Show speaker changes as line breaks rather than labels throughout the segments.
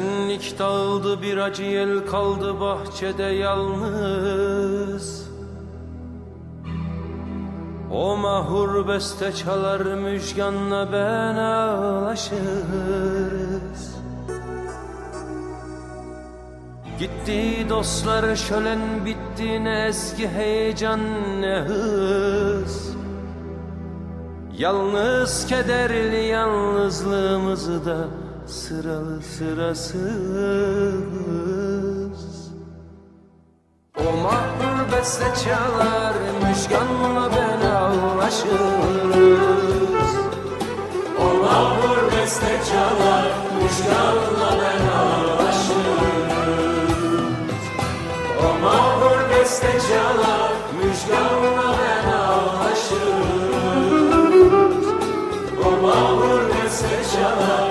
Şenlik dağıldı bir acı yel kaldı bahçede yalnız. O mahur beste çalar müjganla ben ağlaşırız. Gitti dostlar şölen bitti ne eski heyecan ne hız. Yalnız kederli yalnızlığımızı da sıralı sırasız. O mahvur beste çalar müjganla ben ağlaşırız O mahvur beste çalar müjganla ben ağlaşırız O mahvur beste çalar müjganla ben ağlaşırız O mahvur beste çalar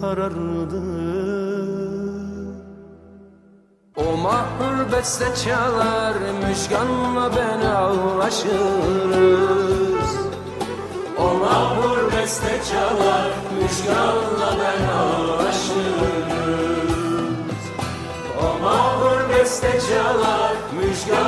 karardı. O mahur beste çalar müjganla ben ağlaşırız O mahur beste çalar müjganla ben ağlaşırız O mahur beste çalar müjganla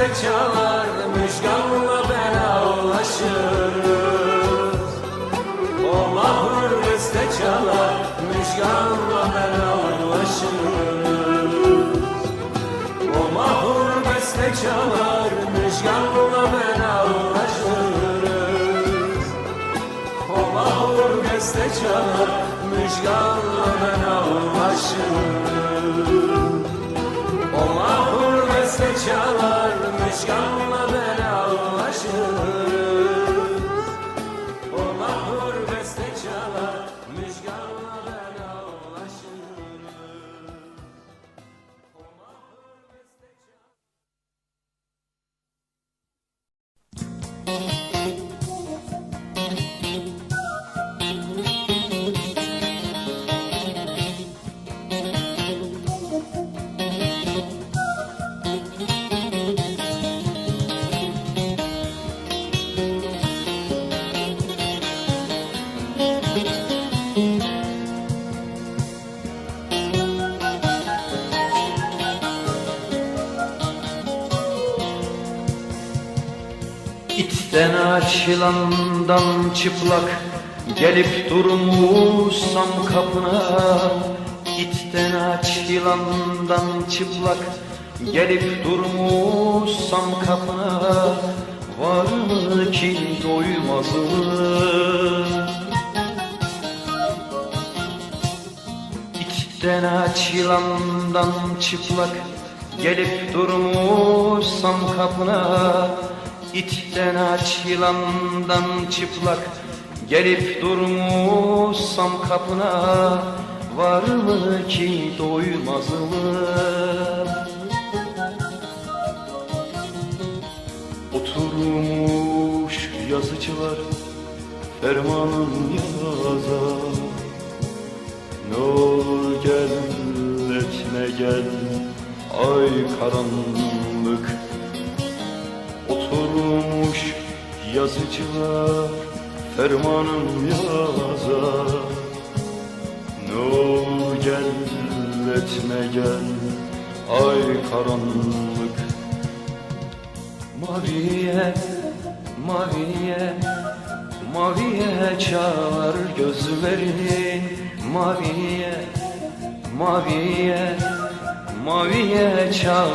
beste çalar müjganla ben ağlaşırız O mahur beste çalar müjganla ben ağlaşırız O mahur beste çalar müjganla ben ağlaşırız O mahur beste çalar müjganla ben ağlaşırız O mahur beste çalar müjganla ben İtten açılandan çıplak Gelip durmuşsam kapına İtten açılandan çıplak Gelip durmuşsam kapına Var mı ki doymaz mı? İçten açılandan çıplak Gelip durmuşsam kapına İçten açılandan çıplak Gelip durmuşsam kapına Var mı ki doymaz mı? Oturmuş yazıcılar Fermanın yazar ne olur gel etme gel ay karanlık yazıcılar fermanım yazar Ne olur gel etme gel ay karanlık. Maviye, maviye, maviye çağır gözlerin Maviye, maviye, maviye çağır